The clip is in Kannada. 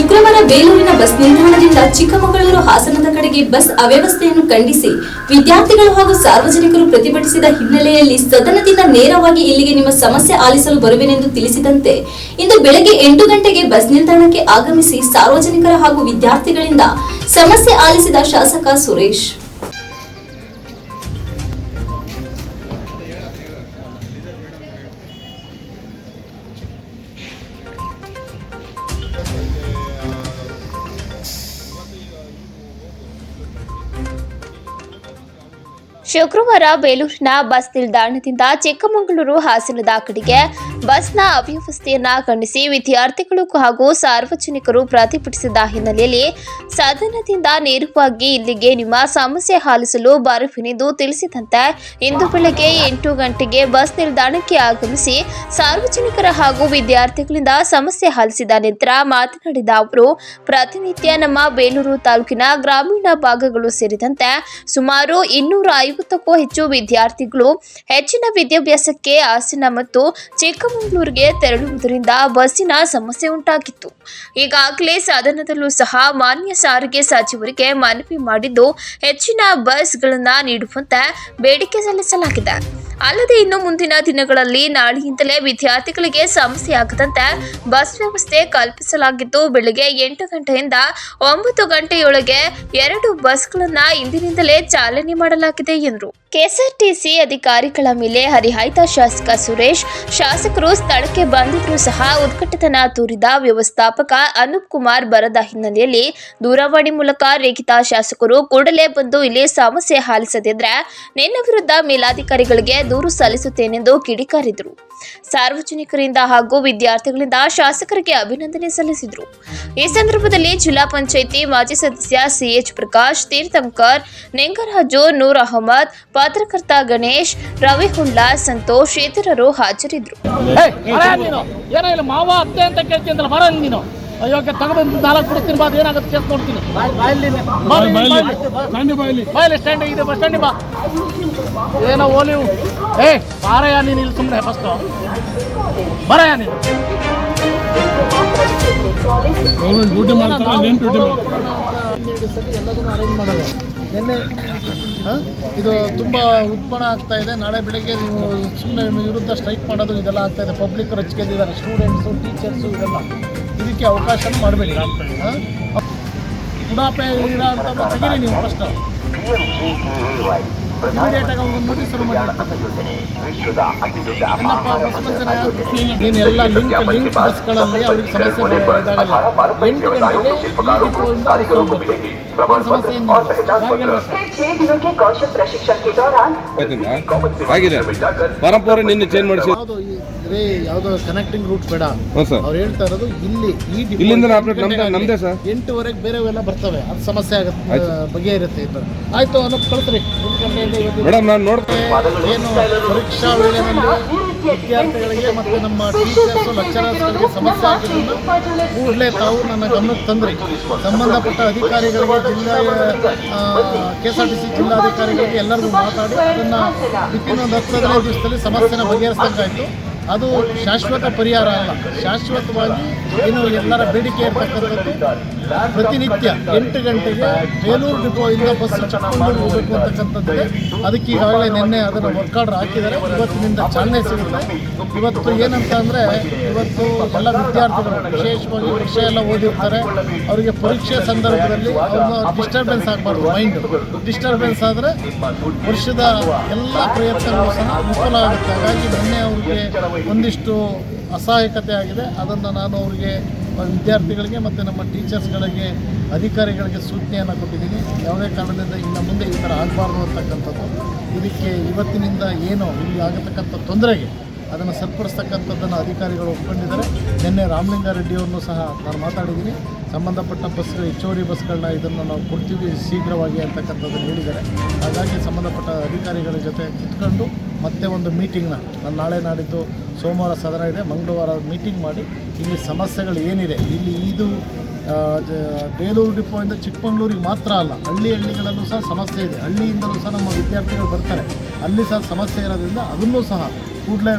ಶುಕ್ರವಾರ ಬೇಲೂರಿನ ಬಸ್ ನಿಲ್ದಾಣದಿಂದ ಚಿಕ್ಕಮಗಳೂರು ಹಾಸನದ ಕಡೆಗೆ ಬಸ್ ಅವ್ಯವಸ್ಥೆಯನ್ನು ಖಂಡಿಸಿ ವಿದ್ಯಾರ್ಥಿಗಳು ಹಾಗೂ ಸಾರ್ವಜನಿಕರು ಪ್ರತಿಭಟಿಸಿದ ಹಿನ್ನೆಲೆಯಲ್ಲಿ ಸದನದಿಂದ ನೇರವಾಗಿ ಇಲ್ಲಿಗೆ ನಿಮ್ಮ ಸಮಸ್ಯೆ ಆಲಿಸಲು ಬರುವೆನೆಂದು ತಿಳಿಸಿದಂತೆ, ಇಂದು ಬೆಳಗ್ಗೆ ಎಂಟು ಗಂಟೆಗೆ ಬಸ್ ನಿಲ್ದಾಣಕ್ಕೆ ಆಗಮಿಸಿ ಸಾರ್ವಜನಿಕರ ಹಾಗೂ ವಿದ್ಯಾರ್ಥಿಗಳಿಂದ ಸಮಸ್ಯೆ ಆಲಿಸಿದ ಶಾಸಕ ಸುರೇಶ್. ಶುಕ್ರವಾರ ಬೇಲೂರಿನ ಬಸ್ ನಿಲ್ದಾಣದಿಂದ ಚಿಕ್ಕಮಗಳೂರು ಹಾಸನದ ಕಡೆಗೆ ಬಸ್ನ ಅವ್ಯವಸ್ಥೆಯನ್ನ ಖಂಡಿಸಿ ವಿದ್ಯಾರ್ಥಿಗಳು ಹಾಗೂ ಸಾರ್ವಜನಿಕರು ಪ್ರತಿಭಟಿಸಿದ ಹಿನ್ನೆಲೆಯಲ್ಲಿ ಸದನದಿಂದ ನೇರವಾಗಿ ಇಲ್ಲಿಗೆ ನಿಮ್ಮ ಸಮಸ್ಯೆ ಹಾಲಿಸಲು ಬರುವೆನೆಂದು ತಿಳಿಸಿದಂತೆ ಇಂದು ಬೆಳಗ್ಗೆ ಎಂಟು ಗಂಟೆಗೆ ಬಸ್ ನಿಲ್ದಾಣಕ್ಕೆ ಆಗಮಿಸಿ ಸಾರ್ವಜನಿಕರ ಹಾಗೂ ವಿದ್ಯಾರ್ಥಿಗಳಿಂದ ಸಮಸ್ಯೆ ಹಾಲಿಸಿದ ನಂತರ ಮಾತನಾಡಿದ ಅವರು ಪ್ರತಿನಿತ್ಯ ನಮ್ಮ ಬೇಲೂರು ತಾಲೂಕಿನ ಗ್ರಾಮೀಣ ಭಾಗಗಳು ಸೇರಿದಂತೆ ಸುಮಾರು ಇನ್ನೂರ ಐವತ್ತಕ್ಕೂ ಹೆಚ್ಚು ವಿದ್ಯಾರ್ಥಿಗಳು ಹೆಚ್ಚಿನ ವಿದ್ಯಾಭ್ಯಾಸಕ್ಕೆ ಹಾಸನ ಮತ್ತು ಚಿಕ್ಕಮಗಳೂರಿಗೆ ತೆರಳುವುದರಿಂದ ಬಸ್ಸಿನ ಸಮಸ್ಯೆ ಉಂಟಾಗಿತ್ತು. ಈಗಾಗಲೇ ಸದನದಲ್ಲೂ ಸಹ ಮಾನ್ಯ ಸಾರಿಗೆ ಸಚಿವರಿಗೆ ಮನವಿ ಮಾಡಿದ್ದು ಹೆಚ್ಚಿನ ಬಸ್ಗಳನ್ನು ನೀಡುವಂತೆ ಬೇಡಿಕೆ ಸಲ್ಲಿಸಲಾಗಿದೆ. ಅಲ್ಲದೆ ಇನ್ನು ಮುಂದಿನ ದಿನಗಳಲ್ಲಿ ನಾಳೆಯಿಂದಲೇ ವಿದ್ಯಾರ್ಥಿಗಳಿಗೆ ಸಮಸ್ಯೆ ಆಗದಂತೆ ಬಸ್ ವ್ಯವಸ್ಥೆ ಕಲ್ಪಿಸಲಾಗಿದ್ದು ಬೆಳಗ್ಗೆ ಎಂಟು ಗಂಟೆಯಿಂದ ಒಂಬತ್ತು ಗಂಟೆಯೊಳಗೆ ಎರಡು ಬಸ್ಗಳನ್ನು ಇಂದಿನಿಂದಲೇ ಚಾಲನೆ ಮಾಡಲಾಗಿದೆ ಎಂದರು. ಕೆಎಸ್ಆರ್ಟಿಸಿ ಅಧಿಕಾರಿಗಳ ಮೇಲೆ ಹರಿಹಾಯ್ತ ಶಾಸಕ ಸುರೇಶ್, ಶಾಸಕರು ಸ್ಥಳಕ್ಕೆ ಬಂದಿದ್ರೂ ಸಹ ಉದ್ಘಟತನ ತೋರಿದ ವ್ಯವಸ್ಥಾಪಕ ಅನೂಪ್ ಕುಮಾರ್ ಬರದ ಹಿನ್ನೆಲೆಯಲ್ಲಿ ದೂರವಾಣಿ ಮೂಲಕ ರೇಖಿತ ಶಾಸಕರು ಕೂಡಲೇ ಬಂದು ಇಲ್ಲಿ ಸಮಸ್ಯೆ ಹಾಲಿಸದಿದ್ರೆ ನಿನ್ನ ವಿರುದ್ಧ ಮೇಲಾಧಿಕಾರಿಗಳಿಗೆ ದೂರು ಸಲ್ಲಿಸುತ್ತೇನೆಂದು ಕಿಡಿಕಾರಿದರು. ಸಾರ್ವಜನಿಕರಿಂದ ಹಾಗೂ ವಿದ್ಯಾರ್ಥಿಗಳಿಂದ ಶಾಸಕರಿಗೆ ಅಭಿನಂದನೆ ಸಲ್ಲಿಸಿದರು. ಈ ಸಂದರ್ಭದಲ್ಲಿ ಜಿಲ್ಲಾ ಪಂಚಾಯಿತಿ ಮಾಜಿ ಸದಸ್ಯ ಸಿಎಚ್ ಪ್ರಕಾಶ್, ತೀರ್ಥಂಕರ್ ನೆಂಗರಾಜು ನೂರ್ ಅಹಮದ್, ಪತ್ರಕರ್ತ ಗಣೇಶ್ ರವಿ ಹುಂಡ್ಲಾ ಸಂತೋಷ್ ಇತರರು ಹಾಜರಿದ್ದರು. ಏನೋ ಅಯ್ಯೋಕೆ ತಗೊಂಡು ನಾಲ್ಕು ಕೊಡ್ತೀನಿ ಬಾ ಏನಾಗುತ್ತೆ ಕೇಸ್ ನೋಡ್ತೀನಿ. ಬಾಯಲ್ಲಿ ಸ್ಟ್ಯಾಂಡ್ ಇದೆ ಬಸ್ ಸ್ಟ್ಯಾಂಡಿ ಬಾ. ಏನೋ ಓಲಿ ಏ ಬಾರಯ್ಯ ನೀನು ಇಲ್ಲಿ ಸುಮ್ಮನೆ ಫಸ್ಟ್ ಬರಯ್ಯ ನೀನು. ಡ್ಯೂಟಿ ಮಾಡ್ತಾರೆ ಅಲ್ಲೇನು ಡ್ಯೂಟಿ ಮಾಡ್ತಾರೆ ಎಲ್ಲದನ್ನು ಅರೇಂಜ್ ಮಾಡೋದು ನಿನ್ನೆ ಇದು ತುಂಬ ಉತ್ಪನ್ನ ಆಗ್ತಾ ಇದೆ. ನಾಳೆ ಬೆಳಗ್ಗೆ ನೀವು ಸುಮ್ಮನೆ ವಿರುದ್ಧ ಸ್ಟ್ರೈಕ್ ಮಾಡೋದು ಇದೆಲ್ಲ ಆಗ್ತಾ ಇದೆ. ಪಬ್ಲಿಕ್ ರಚಿಕೆದಿದ್ದಾರೆ ಸ್ಟೂಡೆಂಟ್ಸು ಟೀಚರ್ಸು ಇದೆಲ್ಲ ಇದಕ್ಕೆ ಅವಕಾಶ ಮಾಡಬೇಡಿ. ಉಡಾಪೆ ಇರೋ ಅಂತ ತೆಗೀರಿ ನೀವು ಫಸ್ಟ್ ಇಮಿಡಿಯೇಟಾಗಿ ಅವ್ರಿಗೆ ನೋಟಿಸ್ ಮಾಡಿ. ಎಲ್ಲ ಲಿಂಕ್ ಲಿಂಕ್ ಬಸ್ಗಳಲ್ಲಿ ಅವ್ರಿಗೆ ಸಮಸ್ಯೆ ಇದಾಗಲ್ಲ ಎಂಟು ಗಂಟೆಗೆ ಈ ಡಿಪೋಯಿಂದ ಅವ್ರಿಗೆ ಹೋಗ್ಬೇಕು. ಏನ್ ಸಮಸ್ಯೆ ಏನಿಲ್ಲ. ಹಾಗೇನು ಅಷ್ಟೇ. छह दिनों के कौशल प्रशिक्षण के दौरान ಆಗಿದೆ ಪರಂಪರೆ ನಿನ್ನೆ ಚೇಂಜ್ ಮಾಡಿಸಿ ಯಾವುದು ಈ ರೇ ಯಾವುದು ಕನೆಕ್ಟಿಂಗ್ ರೂಟ್ ಬೇಡ ಹ್ಞೂ ಸರ್ ಅವ್ರು ಹೇಳ್ತಾ ಇರೋದು ಇಲ್ಲಿ ಈ ಡಿಪೋ ಇಲ್ಲಿಂದ ಎಂಟು operate ನಮ್ದೇ- ಗಂಟೆಗೆ ನಮ್ದೇ ಸರ್. ಎಂಟುವರೆಗೆ ಬೇರೆವೆಲ್ಲ ಬರ್ತವೆ ಅದು ಸಮಸ್ಯೆ ಆಗುತ್ತೆ ಆಯ್ತು. ಬಗೆಹರುತ್ತೆ ಇದು ಆಯ್ತು ಅನ್ನೋದು ಕಳ್ಸ್ರಿ ಎಂಟು ಗಂಟೆಯಿಂದ ಇವತ್ತು ಮೇಡಮ್ ನಾನು ನೋಡ್ತೀನಿ ಏನು ಪರೀಕ್ಷಾ ವೇಳೆಯಲ್ಲಿ ವಿದ್ಯಾರ್ಥಿಗಳಿಗೆ ಮತ್ತು ನಮ್ಮ ಟೀಚರ್ಸ್ ಲೆಕ್ಚರರ್ಸ್ಗಳಿಗೆ ಸಮಸ್ಯೆ ಆಗಿರೋದನ್ನು ಕೂಡಲೇ ತಾವು ನನ್ನ ಗಮನಕ್ಕೆ ತಂದ್ರಿ. ಸಂಬಂಧಪಟ್ಟ ಅಧಿಕಾರಿಗಳಿಗೆ ಜಿಲ್ಲಾ K S R T C ಜಿಲ್ಲಾಧಿಕಾರಿಗಳಿಗೆ ಎಲ್ಲರಿಗೂ ಮಾತಾಡಿ ಅದನ್ನು ಒಂದು ಹತ್ತು ಹದಿನೈದು ದಿವಸದಲ್ಲಿ ಸಮಸ್ಯೆನ ಬಗೆಹರಿಸ್ದಂಗಾಯ್ತು. ಅದು ಶಾಶ್ವತ ಪರಿಹಾರ ಅಲ್ಲ. ಶಾಶ್ವತವಾಗಿ ಏನು ಎಲ್ಲರ ಬೇಡಿಕೆ ಇರ್ತಕ್ಕಂಥದ್ದು. ಪ್ರತಿನಿತ್ಯ ಎಂಟು ಗಂಟೆಗೆ ಬೇಲೂರು ಡಿಪೋಯಿಂದ ಬಸ್ ಚಕ್ಕೊಂಡು ಹೋಗಬೇಕು ಅಂತಕ್ಕಂಥದ್ದಿದೆ. ಅದಕ್ಕೆ ಈಗಾಗಲೇ ನಿನ್ನೆ ಅದನ್ನು ವರ್ಕ್ ಆರ್ಡರ್ ಹಾಕಿದ್ದಾರೆ. ಇವತ್ತಿನಿಂದ ಚಾಲನೆ ಸಿಗುತ್ತೆ. ಇವತ್ತು ಏನಂತ ಅಂದರೆ, ಇವತ್ತು ಎಲ್ಲ ವಿದ್ಯಾರ್ಥಿಗಳು ವಿಶೇಷವಾಗಿ ವಿಷಯ ಎಲ್ಲ ಓದಿರ್ತಾರೆ. ಅವರಿಗೆ ಪರೀಕ್ಷೆ ಸಂದರ್ಭದಲ್ಲಿ ಡಿಸ್ಟರ್ಬೆನ್ಸ್ ಆಗಬಾರ್ದು ಮೈಂಡ್ ಡಿಸ್ಟರ್ಬೆನ್ಸ್ ಆದರೆ ವರ್ಷದ ಎಲ್ಲ ಪ್ರಯತ್ನಗಳು ಸಹ ವಿಫಲ ಆಗುತ್ತೆ. ಹಾಗಾಗಿ ನಿನ್ನೆ ಅವ್ರಿಗೆ ಒಂದಿಷ್ಟು ಅಸಹಾಯಕತೆ ಆಗಿದೆ. ಅದನ್ನು ನಾನು ಅವರಿಗೆ ವಿದ್ಯಾರ್ಥಿಗಳಿಗೆ ಮತ್ತು ನಮ್ಮ ಟೀಚರ್ಸ್ಗಳಿಗೆ, ಅಧಿಕಾರಿಗಳಿಗೆ ಸೂಚನೆಯನ್ನು ಕೊಟ್ಟಿದ್ದೀನಿ. ಯಾವುದೇ ಕಾರಣದಿಂದ ಇನ್ನು ಮುಂದೆ ಈ ಥರ ಆಗಬಾರ್ದು ಅಂತಕ್ಕಂಥದ್ದು, ಇದಕ್ಕೆ ಇವತ್ತಿನಿಂದ ಏನು ಇಲ್ಲಿ ಆಗತಕ್ಕಂಥ ತೊಂದರೆಗೆ ಅದನ್ನು ಸರಿಪಡಿಸ್ತಕ್ಕಂಥದ್ದನ್ನು ಅಧಿಕಾರಿಗಳು ಒಪ್ಕೊಂಡಿದ್ದಾರೆ. ನಿನ್ನೆ ರಾಮಲಿಂಗಾರೆಡ್ಡಿಯವ್ರನ್ನೂ ಸಹ ನಾನು ಮಾತಾಡಿದ್ದೀನಿ. ಸಂಬಂಧಪಟ್ಟ ಬಸ್ಗಳು, ಹೆಚ್ಚುವರಿ ಬಸ್ಗಳನ್ನ ಇದನ್ನು ನಾವು ಕೊಡ್ತೀವಿ ಶೀಘ್ರವಾಗಿ ಅಂತಕ್ಕಂಥದ್ದನ್ನು ಹೇಳಿದ್ದಾರೆ. ಹಾಗಾಗಿ ಸಂಬಂಧಪಟ್ಟ ಅಧಿಕಾರಿಗಳ ಜೊತೆ ಕುತ್ಕೊಂಡು ಮತ್ತೆ ಒಂದು ಮೀಟಿಂಗ್ನ ನಾನು ನಾಳೆ ನಾಡಿದ್ದು ಸೋಮವಾರ ಸದನ ಇದೆ. ಮಂಗಳವಾರ ಮೀಟಿಂಗ್ ಮಾಡಿ ಇಲ್ಲಿ ಸಮಸ್ಯೆಗಳು ಏನಿದೆ? ಇಲ್ಲಿ ಇದು ಬೇಲೂರು ಡಿಪೋಯಿಂದ ಚಿಕ್ಕಮಗಳೂರಿಗೆ ಮಾತ್ರ ಅಲ್ಲ, ಹಳ್ಳಿ ಹಳ್ಳಿಗಳಲ್ಲೂ ಸಹ ಸಮಸ್ಯೆ ಇದೆ. ಹಳ್ಳಿಯಿಂದಲೂ ಸಹ ನಮ್ಮ ವಿದ್ಯಾರ್ಥಿಗಳು ಬರ್ತಾರೆ. ಅಲ್ಲಿ ಸಹ ಸಮಸ್ಯೆ ಇರೋದ್ರಿಂದ ಅದನ್ನು ಸಹ ಕೂಡಲೇ